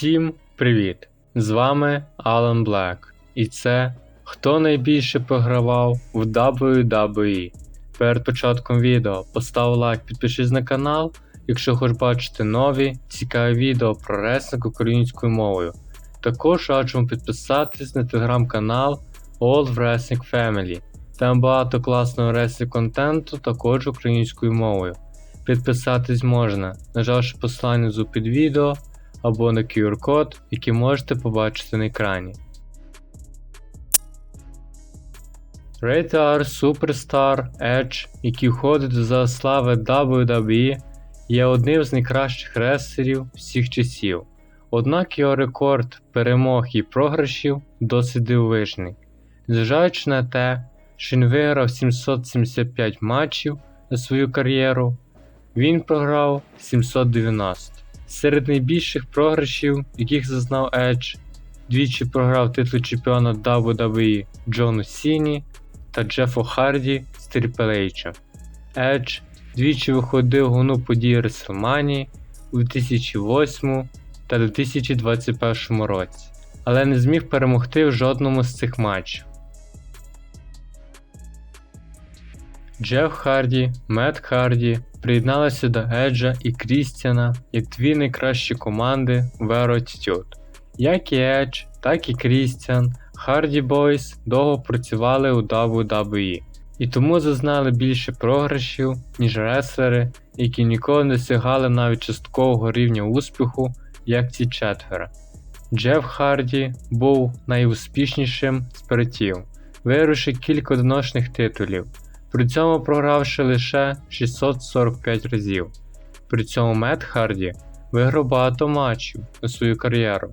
Всім привіт! З вами Алан Блек. І це Хто найбільше програвав в WWE. Перед початком відео постав лайк, підпишись на канал, якщо хочеш бачити нові цікаві відео про реслинг українською мовою. Також раджу вам підписатись на телеграм-канал All Wrestling Family. Там багато класного реслінг контенту також українською мовою. Підписатись можна, нажавши посилання під відео або на QR-код, який можете побачити на екрані. Rated Superstar Edge, який входить до слави WWE, є одним з найкращих рестлерів всіх часів. Однак його рекорд перемог і програшів досить дивовижний. Зважаючи на те, що він виграв 775 матчів за свою кар'єру, він програв 790. Серед найбільших програшів, яких зазнав Edge, двічі програв титул чемпіона WWE Джону Сіні та Джефу Харді з H. Edge двічі виходив гону події WrestleMania у 2008 та 2021 році, але не зміг перемогти в жодному з цих матчів. Джеф Харді, Мет Харді приєдналися до Еджа і Крістіана як дві найкращі команди в Attitude. Як і Едж, так і Крістіан, Харді Бойс довго працювали у WWE і тому зазнали більше програшів, ніж реслери, які ніколи не досягали навіть часткового рівня успіху, як ці четверо. Джеф Харді був найуспішнішим з братів, вигравши кілька одиночних титулів при цьому програвши лише 645 разів. При цьому Мет Харді виграв багато матчів у свою кар'єру,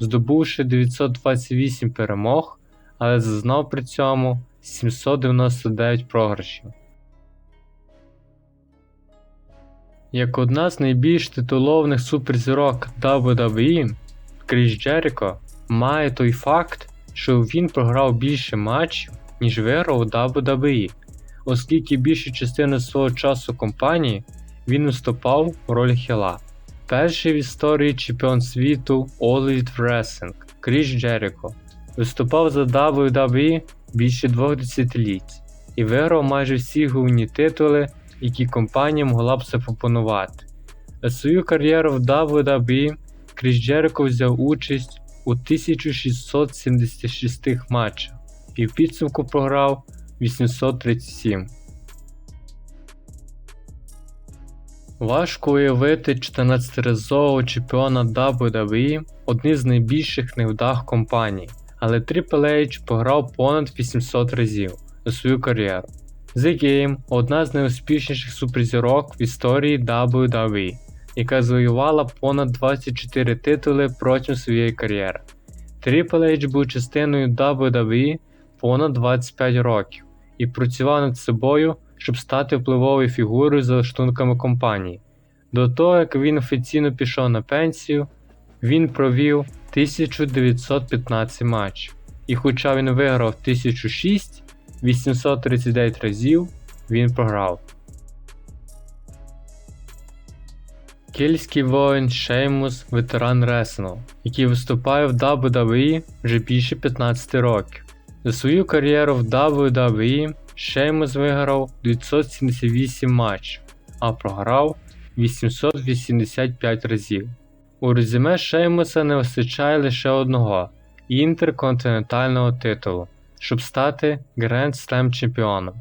здобувши 928 перемог, але зазнав при цьому 799 програшів. Як одна з найбільш титулованих суперзірок WWE, Кріс Джеріко має той факт, що він програв більше матчів, ніж виграв у WWE оскільки більшу частину свого часу компанії він виступав в роль хіла. Перший в історії чемпіон світу All Elite Wrestling Кріс Джеріко виступав за WWE більше двох десятиліть і виграв майже всі головні титули, які компанія могла б запропонувати. За свою кар'єру в WWE Кріс Джеріко взяв участь у 1676 матчах і в підсумку програв 837. Важко уявити 14-разового чемпіона WWE одним з найбільших невдах компаній, але Triple H пограв понад 800 разів за свою кар'єру. The Game одна з найуспішніших суперзірок в історії WWE, яка завоювала понад 24 титули протягом своєї кар'єри. Triple H був частиною WWE понад 25 років і працював над собою, щоб стати впливовою фігурою за лаштунками компанії. До того, як він офіційно пішов на пенсію, він провів 1915 матчів, і хоча він виграв 1006, 839 разів він програв. Кельський воїн Шеймус ветеран Реснел, який виступає в WWE вже більше 15 років. За свою кар'єру в WWE Шеймус виграв 978 матчів, а програв 885 разів. У резюме Шеймуса не вистачає лише одного інтерконтинентального титулу, щоб стати Grand Slam чемпіоном.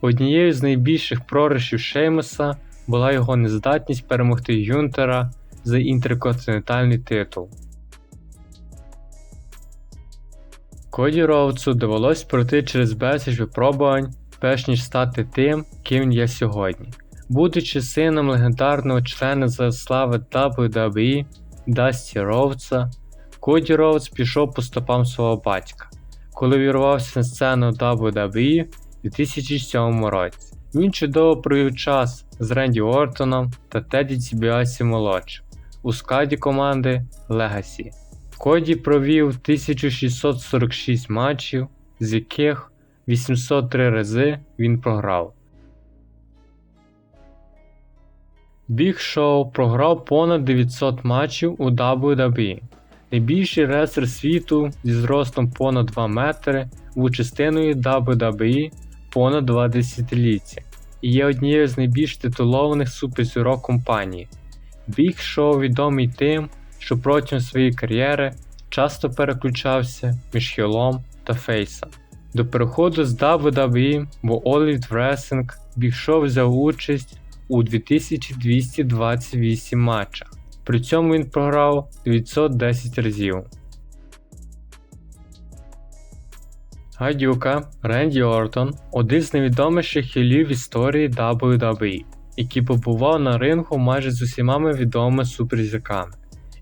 Однією з найбільших проришів Шеймуса була його нездатність перемогти Юнтера за інтерконтинентальний титул. Коді Роудсу довелось пройти через безліч випробувань, перш ніж стати тим, ким є сьогодні. Будучи сином легендарного члена за слави WWE Дасті Роудса, Коді Роудс пішов по стопам свого батька, коли вірвався на сцену WWE у 2007 році. Він чудово провів час з Ренді Ортоном та Теді Цібіасі молодшим у складі команди Legacy. Коді провів 1646 матчів, з яких 803 рази він програв. Біг Шоу програв понад 900 матчів у WWE найбільший рестлер світу зі зростом понад 2 метри, був частиною WWE понад 2 десятиліття і є однією з найбільш титулованих суперзірок компанії. Біг Шоу відомий тим, що протягом своєї кар'єри часто переключався між хілом та фейсом. До переходу з WWE в All Wrestling Біг Шоу взяв участь у 2228 матчах. При цьому він програв 910 разів. Гадюка Ренді Ортон один з найвідоміших хілів в історії WWE, який побував на рингу майже з усіма відомими суперзірками,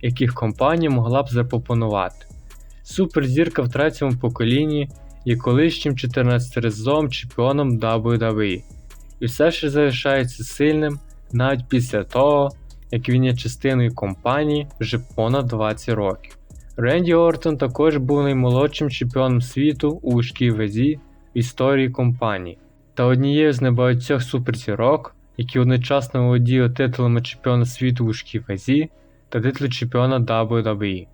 яких компанія могла б запропонувати. Суперзірка в третьому поколінні є колишнім 14-разовим чемпіоном WWE, і все ще залишається сильним навіть після того, як він є частиною компанії вже понад 20 років. Ренді Ортон також був наймолодшим чемпіоном світу у важкій вазі в історії компанії та однією з небагатьох суперзірок, які одночасно володіли титулами чемпіона світу у важкій вазі та титулу чемпіона WWE.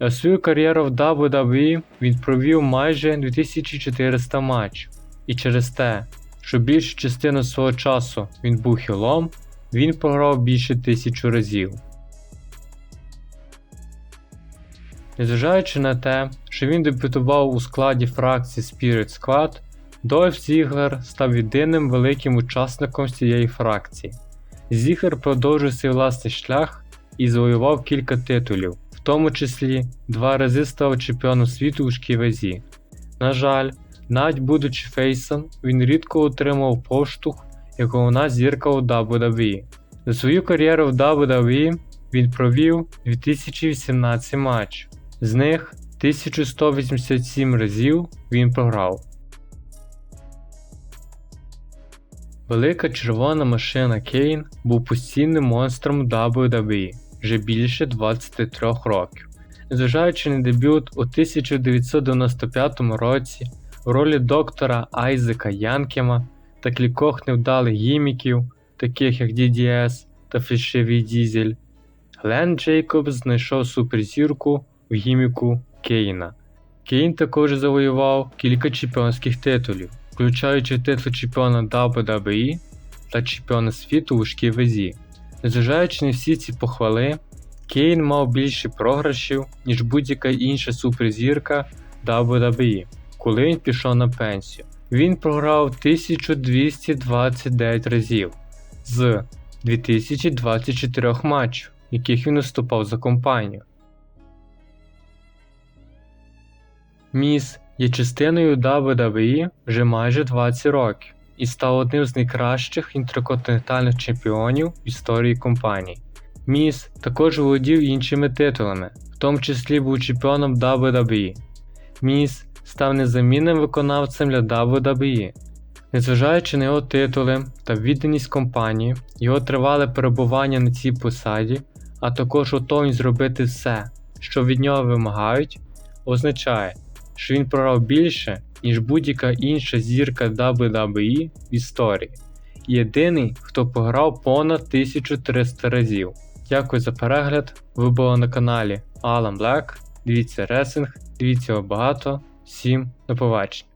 За свою кар'єру в WWE він провів майже 2400 матчів, і через те, що більшу частину свого часу він був хілом, він програв більше тисячу разів. Незважаючи на те, що він дебютував у складі фракції Spirit Squad, Дольф Зіглер став єдиним великим учасником цієї фракції. Зіглер продовжив свій власний шлях і завоював кілька титулів, в тому числі два рази став чемпіоном світу у шківазі. На жаль, навіть будучи фейсом, він рідко отримав поштовх, як головна зірка у WWE. За свою кар'єру в WWE він провів 2018 матчів. З них 1187 разів він програв. Велика червона машина Кейн був постійним монстром WWE вже більше 23 років. Незважаючи на дебют у 1995 році в ролі доктора Айзека Янкема та кількох невдалих гіміків, таких як DDS та Фішевий Дізель, Глен Джейкобс знайшов суперзірку в гіміку Кейна. Кейн також завоював кілька чемпіонських титулів, включаючи титул чемпіона WWE та чемпіона світу у важкій вазі. Незважаючи на всі ці похвали, Кейн мав більше програшів, ніж будь-яка інша суперзірка WWE, коли він пішов на пенсію. Він програв 1229 разів з 2024 матчів, яких він виступав за компанію. Міс є частиною WWE вже майже 20 років і став одним з найкращих інтерконтинентальних чемпіонів в історії компанії. Міс також володів іншими титулами, в тому числі був чемпіоном WWE. Міс став незамінним виконавцем для WWE. Незважаючи на його титули та відданість компанії, його тривале перебування на цій посаді, а також готовність зробити все, що від нього вимагають, означає, що він програв більше, ніж будь-яка інша зірка WWE в історії. Єдиний, хто пограв понад 1300 разів. Дякую за перегляд. Ви були на каналі Alan Black. Дивіться ресинг, дивіться його багато. Всім до побачення.